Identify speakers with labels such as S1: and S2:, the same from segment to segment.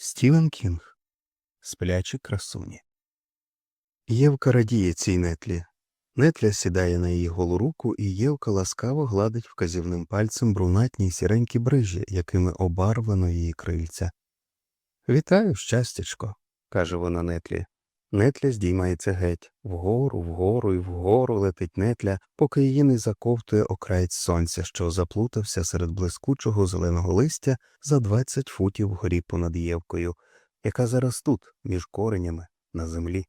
S1: Стівен Кінг. Сплячі красуні. Євка радіє цій нетлі. Нетля сідає на її голу руку, і Євка ласкаво гладить вказівним пальцем брунатні сіренькі брижі, якими обарвлено її крильця. Вітаю, щастячко, каже вона нетлі. Нетля здіймається геть. Вгору, вгору і вгору летить нетля, поки її не заковтує окраєць сонця, що заплутався серед блискучого зеленого листя за двадцять футів вгорі понад Євкою, яка зараз тут, між коренями, на землі.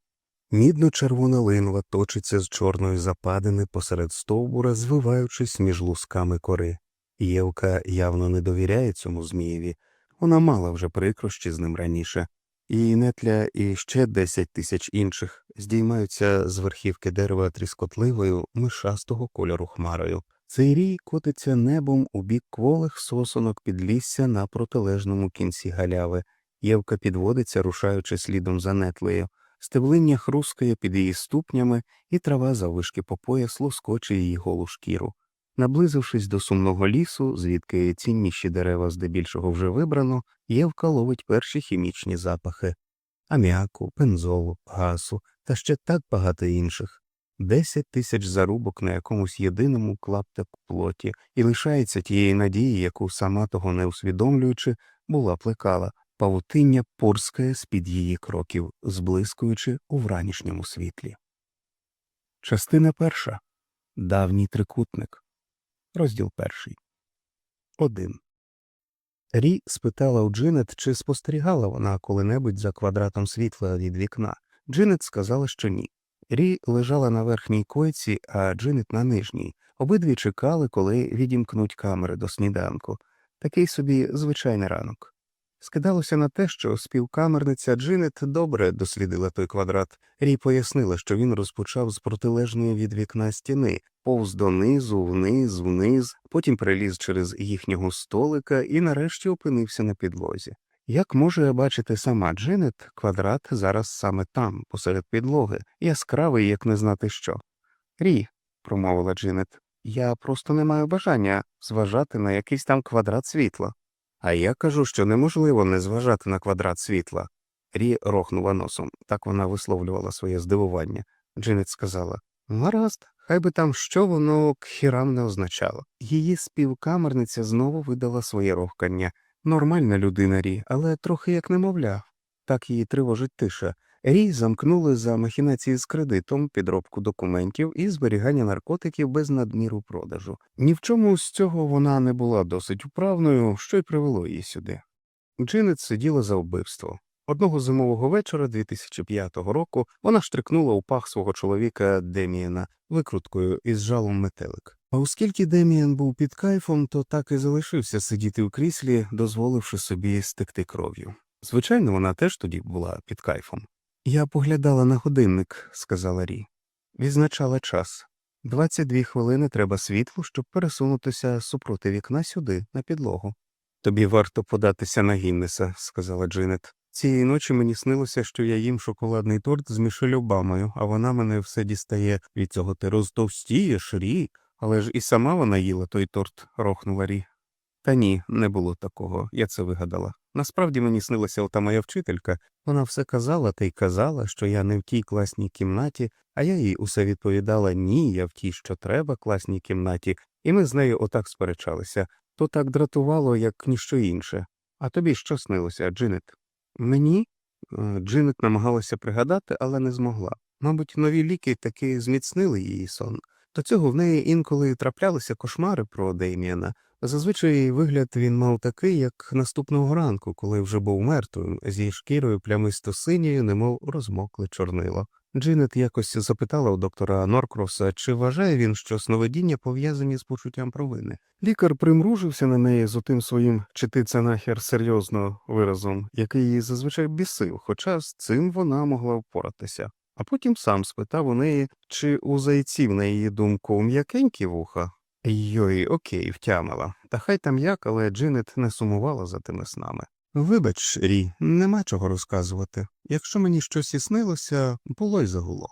S1: Мідно-червона линва точиться з чорної западини посеред стовбура, звиваючись між лусками кори. Євка явно не довіряє цьому змієві, вона мала вже прикрощі з ним раніше. І нетля і ще десять тисяч інших здіймаються з верхівки дерева тріскотливою мишастого кольору хмарою. Цей рій котиться небом у бік кволих сосонок підлісся на протилежному кінці галяви. Євка підводиться, рушаючи слідом за нетлею. Стеблиння хрускає під її ступнями, і трава заввишки по пояс лоскоче її голу шкіру. Наблизившись до сумного лісу, звідки цінніші дерева здебільшого вже вибрано, Євка ловить перші хімічні запахи аміаку, бензолу, гасу та ще так багато інших. Десять тисяч зарубок на якомусь єдиному клаптику плоті, і лишається тієї надії, яку сама того не усвідомлюючи, була плекала, павутиння порскає з-під її кроків, зблискуючи у вранішньому світлі. Частина перша. Давній трикутник. Розділ перший. Один. Рі спитала у Джинет, чи спостерігала вона коли-небудь за квадратом світла від вікна. Джинет сказала, що ні. Рі лежала на верхній койці, а Джинет на нижній. Обидві чекали, коли відімкнуть камери до сніданку. Такий собі звичайний ранок. Скидалося на те, що співкамерниця Джинет добре дослідила той квадрат. Рі пояснила, що він розпочав з протилежної від вікна стіни, повз донизу, вниз, вниз, потім переліз через їхнього столика і нарешті опинився на підлозі. Як може бачити сама Джинет, квадрат зараз саме там, посеред підлоги, яскравий, як не знати що. Рі, промовила Джинет, я просто не маю бажання зважати на якийсь там квадрат світла. А я кажу, що неможливо не зважати на квадрат світла. Рі рохнула носом, так вона висловлювала своє здивування. Джинет сказала Гаразд, хай би там що воно к хірам не означало. Її співкамерниця знову видала своє рохкання. Нормальна людина Рі, але трохи як немовля. Так її тривожить тиша. Рі замкнули за махінації з кредитом, підробку документів і зберігання наркотиків без надміру продажу. Ні в чому з цього вона не була досить управною, що й привело її сюди. Джинет сиділа за вбивство. Одного зимового вечора 2005 року вона штрикнула у пах свого чоловіка Демієна викруткою із жалом метелик. А оскільки Демієн був під кайфом, то так і залишився сидіти в кріслі, дозволивши собі стекти кров'ю. Звичайно, вона теж тоді була під кайфом. Я поглядала на годинник, сказала Рі. Відзначала час. Двадцять дві хвилини треба світлу, щоб пересунутися супроти вікна сюди, на підлогу. Тобі варто податися на Гіннеса, сказала Джинет. Цієї ночі мені снилося, що я їм шоколадний торт з Мішель Обамою, а вона мене все дістає від цього ти розтовстієш, Рі. Але ж і сама вона їла той торт, рохнула Рі. Та ні, не було такого, я це вигадала. Насправді мені снилася ота моя вчителька. Вона все казала та й казала, що я не в тій класній кімнаті, а я їй усе відповідала ні, я в тій, що треба, класній кімнаті, і ми з нею отак сперечалися. То так дратувало, як ніщо інше. А тобі що снилося, Джинет? Мені? Е, Джинет намагалася пригадати, але не змогла. Мабуть, нові ліки таки зміцнили її сон. До цього в неї інколи траплялися кошмари про Дейміана. Зазвичай вигляд він мав такий, як наступного ранку, коли вже був мертвим, зі шкірою плямисто синьою, немов розмокле чорнило. Джинет якось запитала у доктора Норкроса, чи вважає він, що сновидіння пов'язані з почуттям провини. Лікар примружився на неї з отим своїм чи ти це нахер серйозно виразом, який її зазвичай бісив, хоча з цим вона могла впоратися. А потім сам спитав у неї, чи у зайців, на її думку, м'якенькі вуха. Йой, окей, втямила. Та хай там як, але Джинет не сумувала за тими снами. Вибач, Рі, нема чого розказувати. Якщо мені щось і снилося, було й загуло.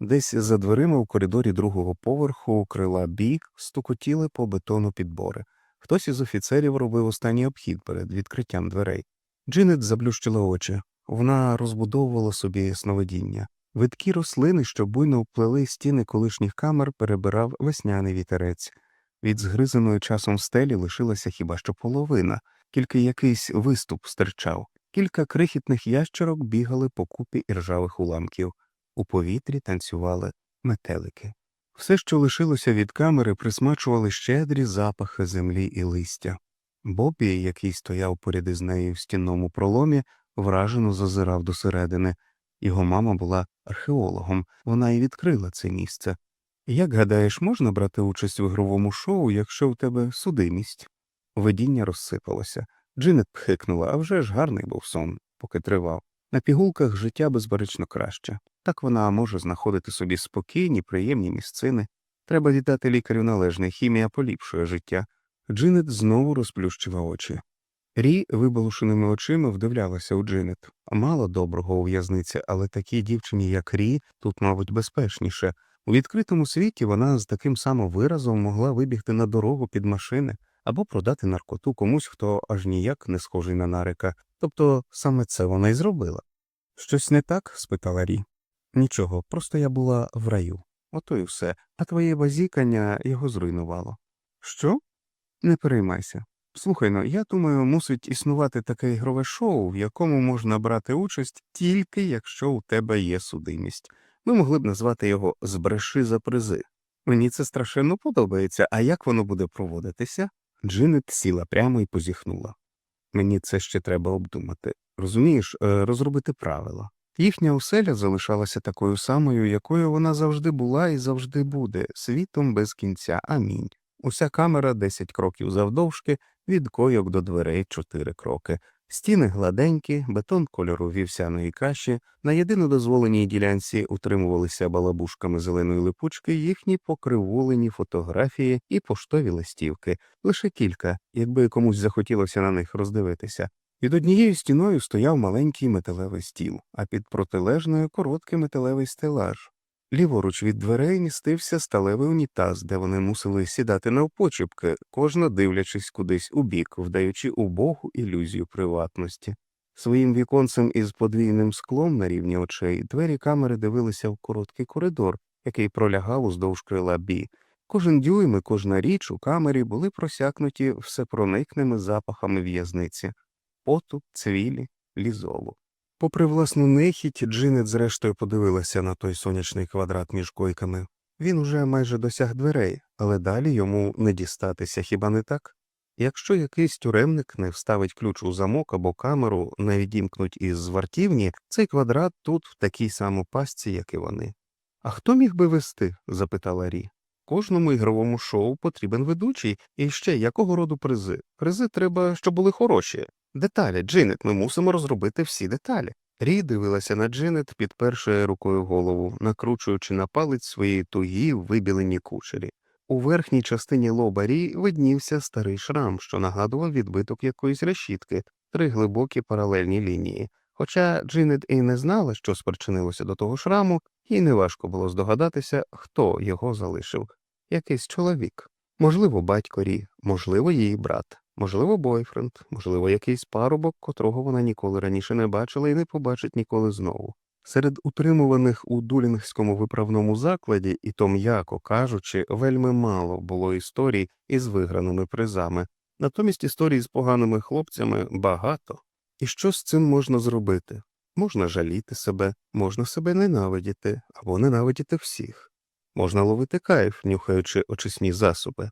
S1: Десь за дверима в коридорі другого поверху крила бі стукотіли по бетону підбори. Хтось із офіцерів робив останній обхід перед відкриттям дверей. Джинет заблющила очі. Вона розбудовувала собі сновидіння. Видкі рослини, що буйно вплели стіни колишніх камер, перебирав весняний вітерець. Від згризаної часом стелі лишилася хіба що половина, тільки якийсь виступ стирчав. Кілька крихітних ящерок бігали по купі іржавих уламків. У повітрі танцювали метелики. Все, що лишилося від камери, присмачували щедрі запахи землі і листя. Бобі, який стояв поряд із нею в стінному проломі, вражено зазирав досередини. Його мама була археологом, вона і відкрила це місце. Як гадаєш, можна брати участь в ігровому шоу, якщо у тебе судимість? Видіння розсипалося. Джинет пхикнула, а вже ж гарний був сон, поки тривав. На пігулках життя безперечно краще. Так вона може знаходити собі спокійні, приємні місцини. Треба віддати лікарю належне, хімія поліпшує життя. Джинет знову розплющила очі. Рі вибалушеними очима вдивлялася у Джинет. Мало доброго у в'язниці, але такій дівчині, як Рі, тут, мабуть, безпечніше. У відкритому світі вона з таким самим виразом могла вибігти на дорогу під машини або продати наркоту комусь, хто аж ніяк не схожий на нарика. Тобто саме це вона й зробила. Щось не так? спитала Рі. Нічого, просто я була в раю. Ото й все, а твоє базікання його зруйнувало. Що? Не переймайся. Слухай ну, я думаю, мусить існувати таке ігрове шоу, в якому можна брати участь тільки якщо у тебе є судимість. Ми могли б назвати його Збреши за призи. Мені це страшенно подобається, а як воно буде проводитися? Джинет сіла прямо і позіхнула. Мені це ще треба обдумати. Розумієш, е, розробити правила. Їхня оселя залишалася такою самою, якою вона завжди була і завжди буде, світом без кінця. Амінь. Уся камера 10 кроків завдовжки, від койок до дверей 4 кроки. Стіни гладенькі, бетон кольору вівсяної каші, на єдино дозволеній ділянці утримувалися балабушками зеленої липучки їхні покривулені фотографії і поштові листівки, лише кілька, якби комусь захотілося на них роздивитися. Під однією стіною стояв маленький металевий стіл, а під протилежною короткий металевий стелаж. Ліворуч від дверей містився сталевий унітаз, де вони мусили сідати навпочепки, кожна дивлячись кудись у бік, вдаючи убогу ілюзію приватності. Своїм віконцем із подвійним склом на рівні очей двері камери дивилися в короткий коридор, який пролягав уздовж крила бі. Кожен дюйм і кожна річ у камері були просякнуті всепроникними запахами в'язниці поту, цвілі, лізолу. Попри власну нехідь, Джинет зрештою подивилася на той сонячний квадрат між койками. Він уже майже досяг дверей, але далі йому не дістатися хіба не так? Якщо якийсь тюремник не вставить ключ у замок або камеру, не відімкнуть із вартівні, цей квадрат тут в такій самій пастці, як і вони. А хто міг би вести? запитала Рі. Кожному ігровому шоу потрібен ведучий, і ще якого роду призи? Призи треба, щоб були хороші. Деталі, Джинет, ми мусимо розробити всі деталі. Рі дивилася на Джинет, підпершує рукою голову, накручуючи на палець свої тугі вибілені кучері. У верхній частині лоба Рі виднівся старий шрам, що нагадував відбиток якоїсь решітки, три глибокі паралельні лінії. Хоча Джинет і не знала, що спричинилося до того шраму, їй неважко було здогадатися, хто його залишив якийсь чоловік. Можливо, батько Рі, можливо, її брат, можливо, бойфренд, можливо, якийсь парубок, котрого вона ніколи раніше не бачила і не побачить ніколи знову. Серед утримуваних у дулінгському виправному закладі, і то м'яко кажучи, вельми мало було історій із виграними призами, натомість історій з поганими хлопцями багато. І що з цим можна зробити? Можна жаліти себе, можна себе ненавидіти або ненавидіти всіх. Можна ловити кайф, нюхаючи очисні засоби,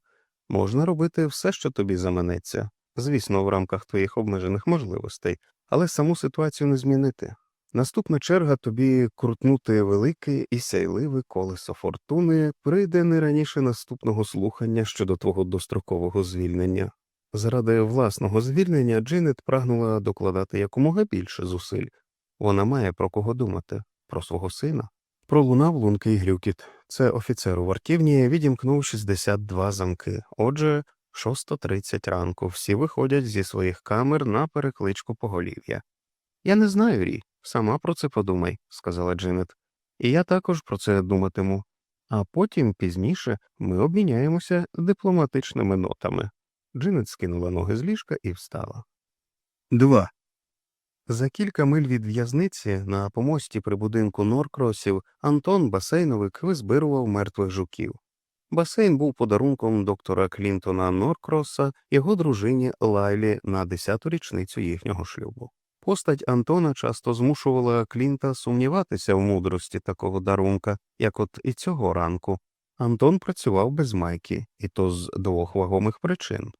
S1: можна робити все, що тобі заманеться, звісно, в рамках твоїх обмежених можливостей, але саму ситуацію не змінити. Наступна черга тобі крутнути велике і сяйливе колесо фортуни прийде не раніше наступного слухання щодо твого дострокового звільнення. Заради власного звільнення Джинет прагнула докладати якомога більше зусиль. Вона має про кого думати, про свого сина. Пролунав лункий глюкіт. Це офіцер у вартівні відімкнув 62 замки. Отже, 6.30 ранку всі виходять зі своїх камер на перекличку поголів'я. Я не знаю, Рі, сама про це подумай, сказала Джинет. І я також про це думатиму. А потім, пізніше, ми обміняємося дипломатичними нотами. Джинет скинула ноги з ліжка і встала. 2. За кілька миль від в'язниці на помості при будинку Норкросів Антон Басейновик визбирував мертвих жуків. Басейн був подарунком доктора Клінтона Норкроса його дружині Лайлі на десяту річницю їхнього шлюбу. Постать Антона часто змушувала Клінта сумніватися в мудрості такого дарунка, як от і цього ранку. Антон працював без майки, і то з двох вагомих причин.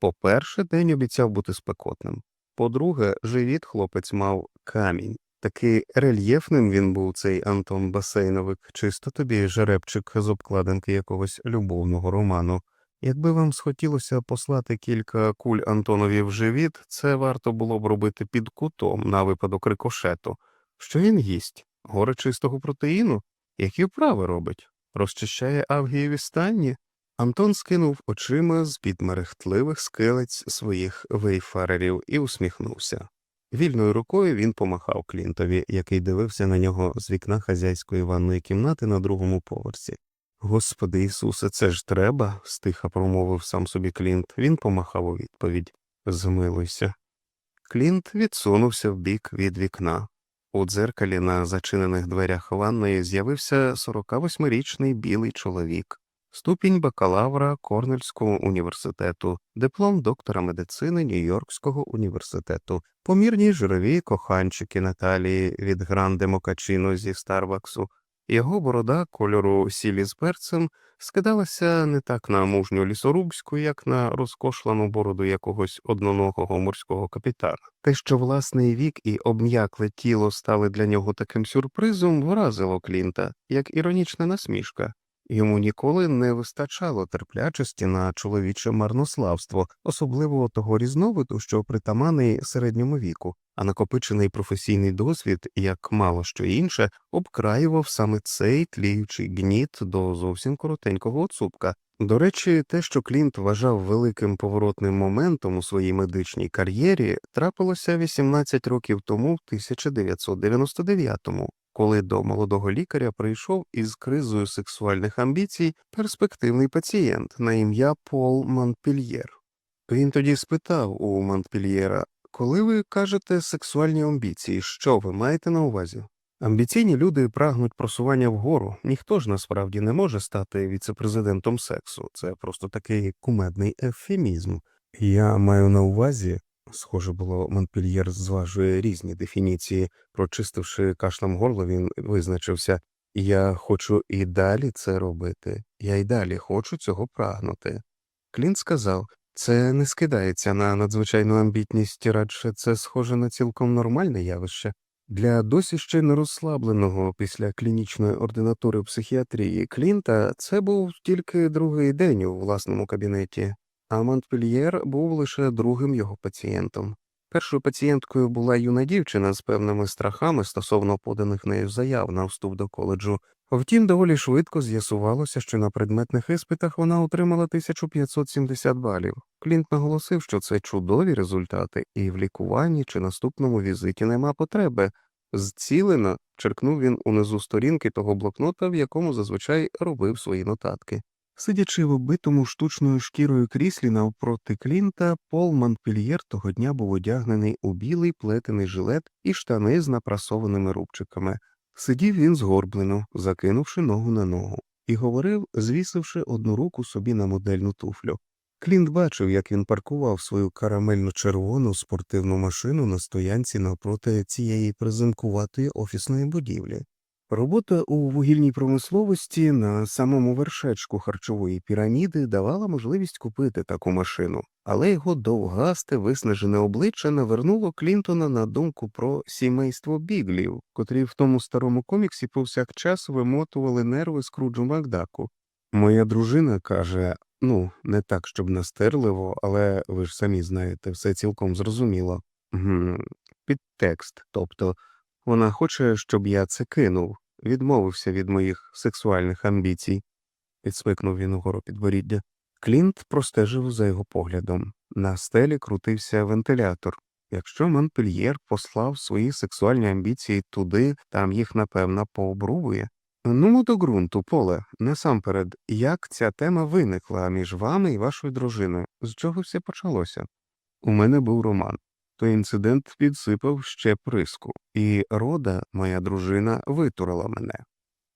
S1: По-перше, день обіцяв бути спекотним. По-друге, живіт хлопець мав камінь. Такий рельєфним він був цей Антон Басейновик, чисто тобі жеребчик з обкладинки якогось любовного роману. Якби вам схотілося послати кілька куль Антонові в живіт, це варто було б робити під кутом на випадок рикошету. Що він їсть? Гори чистого протеїну? Які вправи робить? Розчищає авгієві станні? Антон скинув очима з під мерехтливих скелець своїх вейфарерів і усміхнувся. Вільною рукою він помахав Клінтові, який дивився на нього з вікна хазяйської ванної кімнати на другому поверсі. Господи Ісусе, це ж треба, стиха промовив сам собі Клінт. Він помахав у відповідь Змилуйся. Клінт відсунувся вбік від вікна. У дзеркалі на зачинених дверях ванної з'явився 48-річний білий чоловік. Ступінь бакалавра Корнельського університету, диплом доктора медицини Нью-Йоркського університету, помірні жирові коханчики Наталії від Гранде Мокачино зі Старбаксу. Його борода кольору сілі з перцем скидалася не так на мужню лісорубську, як на розкошлану бороду якогось одноногого морського капітана. Те, що власний вік і обм'якле тіло стали для нього таким сюрпризом, вразило Клінта, як іронічна насмішка. Йому ніколи не вистачало терплячості на чоловіче марнославство, особливо того різновиду, що притаманий середньому віку, а накопичений професійний досвід, як мало що інше, обкраював саме цей тліючий гніт до зовсім коротенького оцупка. До речі, те, що Клінт вважав великим поворотним моментом у своїй медичній кар'єрі, трапилося 18 років тому, в 1999-му, коли до молодого лікаря прийшов із кризою сексуальних амбіцій перспективний пацієнт на ім'я Пол Монпельєр. Він тоді спитав у Монпельєра, коли ви кажете сексуальні амбіції, що ви маєте на увазі? Амбіційні люди прагнуть просування вгору. Ніхто ж насправді не може стати віцепрезидентом сексу. Це просто такий кумедний ефемізм. Я маю на увазі, схоже було, Монпельєр зважує різні дефініції. Прочистивши кашлем горло, він визначився Я хочу і далі це робити. Я й далі хочу цього прагнути. Клінт сказав це не скидається на надзвичайну амбітність, радше це схоже на цілком нормальне явище. Для досі ще не розслабленого після клінічної ординатури психіатрії Клінта це був тільки другий день у власному кабінеті, а Монтпельєр був лише другим його пацієнтом. Першою пацієнткою була юна дівчина з певними страхами стосовно поданих нею заяв на вступ до коледжу. Втім, доволі швидко з'ясувалося, що на предметних іспитах вона отримала 1570 балів. Клінт наголосив, що це чудові результати, і в лікуванні чи наступному візиті нема потреби. Зцілено, черкнув він унизу сторінки того блокнота, в якому зазвичай робив свої нотатки. Сидячи в оббитому штучною шкірою кріслі навпроти Клінта, Пол Монпельєр того дня був одягнений у білий плетений жилет і штани з напрасованими рубчиками. Сидів він згорблено, закинувши ногу на ногу, і говорив, звісивши одну руку собі на модельну туфлю. Клінт бачив, як він паркував свою карамельно-червону спортивну машину на стоянці навпроти цієї презенкуватої офісної будівлі. Робота у вугільній промисловості на самому вершечку харчової піраміди давала можливість купити таку машину, але його довгасте виснажене обличчя навернуло Клінтона на думку про сімейство біглів, котрі в тому старому коміксі повсякчас вимотували нерви Скруджу Макдаку. Моя дружина каже ну, не так, щоб настирливо, але ви ж самі знаєте, все цілком зрозуміло. Гм, Підтекст, тобто вона хоче, щоб я це кинув відмовився від моїх сексуальних амбіцій, підсмикнув він угору підборіддя. Клінт простежив за його поглядом. На стелі крутився вентилятор. Якщо Монпельєр послав свої сексуальні амбіції туди, там їх, напевно, пообрубує. Ну, до ґрунту, поле, насамперед, як ця тема виникла між вами і вашою дружиною, з чого все почалося? У мене був роман. Той інцидент підсипав ще приску, і рода, моя дружина, витурила мене.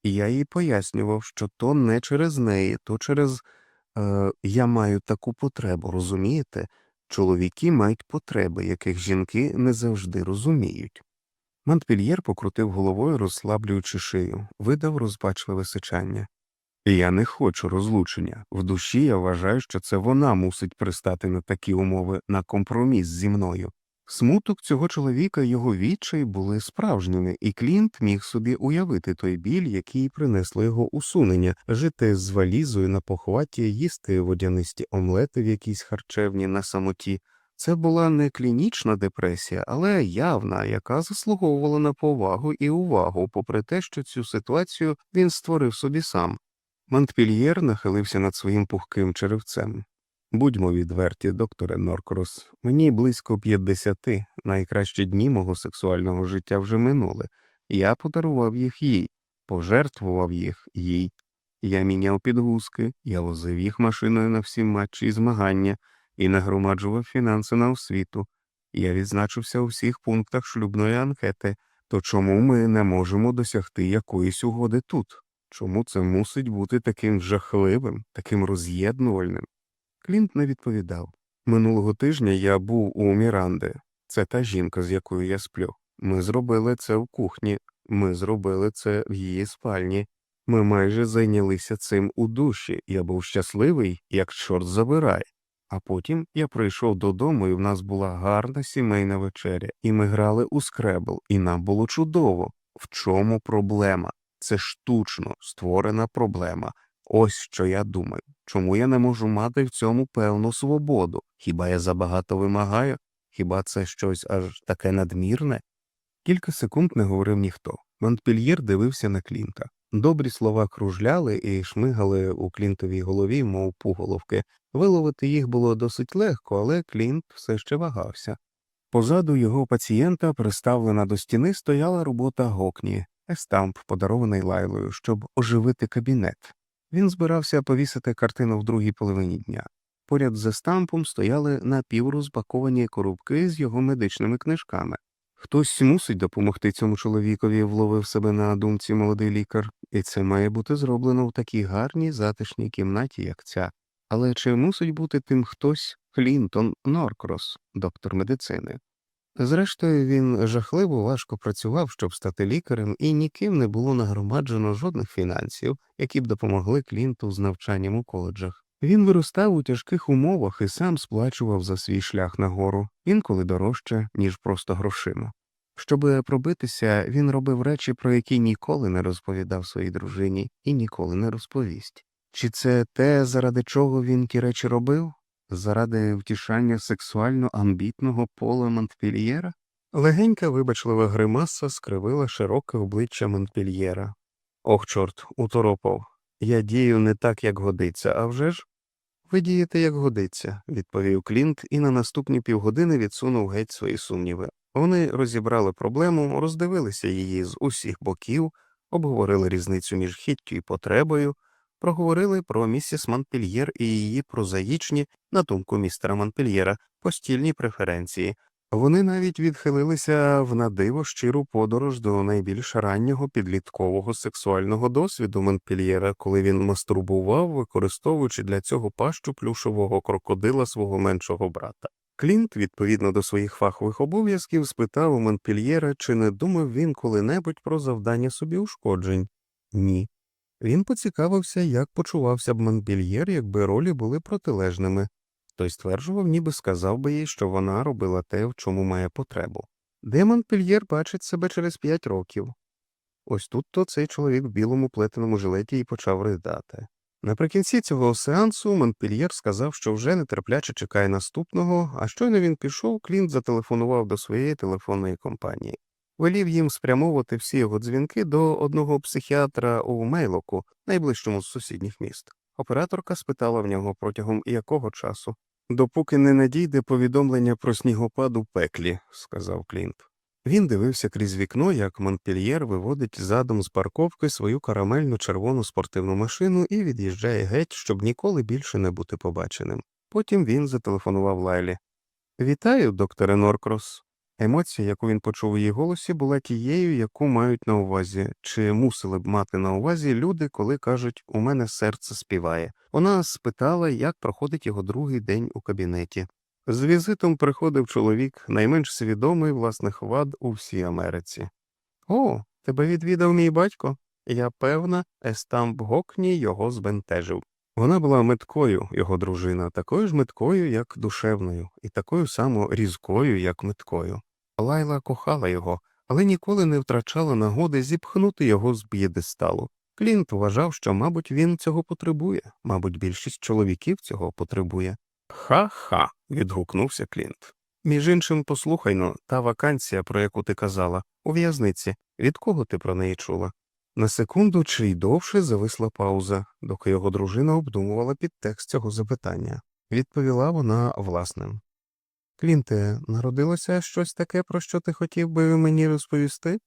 S1: Я їй пояснював, що то не через неї, то через е, я маю таку потребу, розумієте? Чоловіки мають потреби, яких жінки не завжди розуміють. Монтпільєр покрутив головою, розслаблюючи шию, видав розпачливе сичання. Я не хочу розлучення. В душі я вважаю, що це вона мусить пристати на такі умови на компроміс зі мною. Смуток цього чоловіка і його відчай були справжніми, і Клінт міг собі уявити той біль, який принесло його усунення, жити з валізою на похваті, їсти водянисті омлети в якійсь харчевні на самоті. Це була не клінічна депресія, але явна, яка заслуговувала на повагу і увагу, попри те, що цю ситуацію він створив собі сам. Монтпільєр нахилився над своїм пухким черевцем. Будьмо відверті, докторе Норкрос, мені близько п'ятдесяти, найкращі дні мого сексуального життя вже минули. Я подарував їх їй, пожертвував їх їй. Я міняв підгузки, я возив їх машиною на всі матчі і змагання і нагромаджував фінанси на освіту. Я відзначився у всіх пунктах шлюбної анкети, то чому ми не можемо досягти якоїсь угоди тут? Чому це мусить бути таким жахливим, таким роз'єднувальним? Клінт не відповідав. Минулого тижня я був у Міранди. Це та жінка, з якою я сплю. Ми зробили це в кухні, ми зробили це в її спальні. Ми майже зайнялися цим у душі. Я був щасливий, як чорт забирай. А потім я прийшов додому, і в нас була гарна сімейна вечеря, і ми грали у скребл, і нам було чудово. В чому проблема? Це штучно створена проблема. Ось що я думаю. Чому я не можу мати в цьому певну свободу? Хіба я забагато вимагаю? Хіба це щось аж таке надмірне? Кілька секунд не говорив ніхто. Монтпільєр дивився на Клінта. Добрі слова кружляли і шмигали у Клінтовій голові, мов пуголовки. Виловити їх було досить легко, але Клінт все ще вагався. Позаду його пацієнта, приставлена до стіни, стояла робота Гокні, естамп, подарований лайлою, щоб оживити кабінет. Він збирався повісити картину в другій половині дня. Поряд з естампом стояли напіврозпаковані коробки з його медичними книжками. Хтось мусить допомогти цьому чоловікові, вловив себе на думці молодий лікар, і це має бути зроблено в такій гарній затишній кімнаті, як ця. Але чи мусить бути тим хтось Клінтон Норкрос, доктор медицини? Зрештою, він жахливо важко працював, щоб стати лікарем, і ніким не було нагромаджено жодних фінансів, які б допомогли Клінту з навчанням у коледжах. Він виростав у тяжких умовах і сам сплачував за свій шлях нагору, інколи дорожче, ніж просто грошима. Щоби пробитися, він робив речі, про які ніколи не розповідав своїй дружині і ніколи не розповість. Чи це те, заради чого він ті речі робив? Заради втішання сексуально амбітного пола Монтпільєра? Легенька вибачлива гримаса скривила широке обличчя Монтпільєра. Ох, чорт, уторопав. Я дію не так, як годиться, а вже ж? Ви дієте, як годиться, відповів Клінт і на наступні півгодини відсунув геть свої сумніви. Вони розібрали проблему, роздивилися її з усіх боків, обговорили різницю між хіттю і потребою, проговорили про місіс Монпельєр і її прозаїчні, на думку містера Монпельєра, постільні преференції. Вони навіть відхилилися в надиво щиру подорож до найбільш раннього підліткового сексуального досвіду Монпельєра, коли він мастурбував, використовуючи для цього пащу плюшового крокодила свого меншого брата. Клінт, відповідно до своїх фахових обов'язків, спитав у Монпельєра, чи не думав він коли-небудь про завдання собі ушкоджень. Ні. Він поцікавився, як почувався б Монпельєр, якби ролі були протилежними. Той стверджував, ніби сказав би їй, що вона робила те, в чому має потребу. Де Монпельєр бачить себе через п'ять років? Ось тут то цей чоловік в білому плетеному жилеті і почав ридати. Наприкінці цього сеансу Монпельєр сказав, що вже нетерпляче чекає наступного, а щойно він пішов, Клінт зателефонував до своєї телефонної компанії. Велів їм спрямовувати всі його дзвінки до одного психіатра у Мейлоку, найближчому з сусідніх міст. Операторка спитала в нього протягом якого часу. Допоки не надійде повідомлення про снігопад у пеклі, сказав Клінт. Він дивився крізь вікно, як Монпельєр виводить задом з парковки свою карамельну червону спортивну машину і від'їжджає геть, щоб ніколи більше не бути побаченим. Потім він зателефонував Лайлі. Вітаю, докторе Норкрос. Емоція, яку він почув у її голосі, була тією, яку мають на увазі, чи мусили б мати на увазі люди, коли кажуть у мене серце співає. Вона спитала, як проходить його другий день у кабінеті. З візитом приходив чоловік, найменш свідомий власних вад у всій Америці. О, тебе відвідав мій батько? Я певна, Естамп Гокні його збентежив. Вона була меткою, його дружина, такою ж меткою, як душевною, і такою само різкою, як меткою. Лайла кохала його, але ніколи не втрачала нагоди зіпхнути його з п'єдесталу. Клінт вважав, що, мабуть, він цього потребує, мабуть, більшість чоловіків цього потребує. Ха-ха. відгукнувся Клінт. Між іншим, послухай но, та вакансія, про яку ти казала, у в'язниці. Від кого ти про неї чула? На секунду чи й довше зависла пауза, доки його дружина обдумувала підтекст цього запитання. Відповіла вона власним. Клінте, народилося щось таке, про що ти хотів би мені розповісти?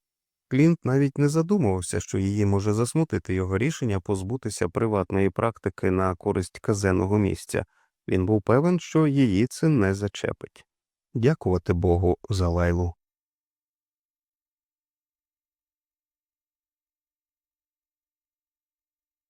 S1: Клінт навіть не задумувався, що її може засмутити його рішення позбутися приватної практики на користь казенного місця. Він був певен, що її це не зачепить. Дякувати Богу за лайлу.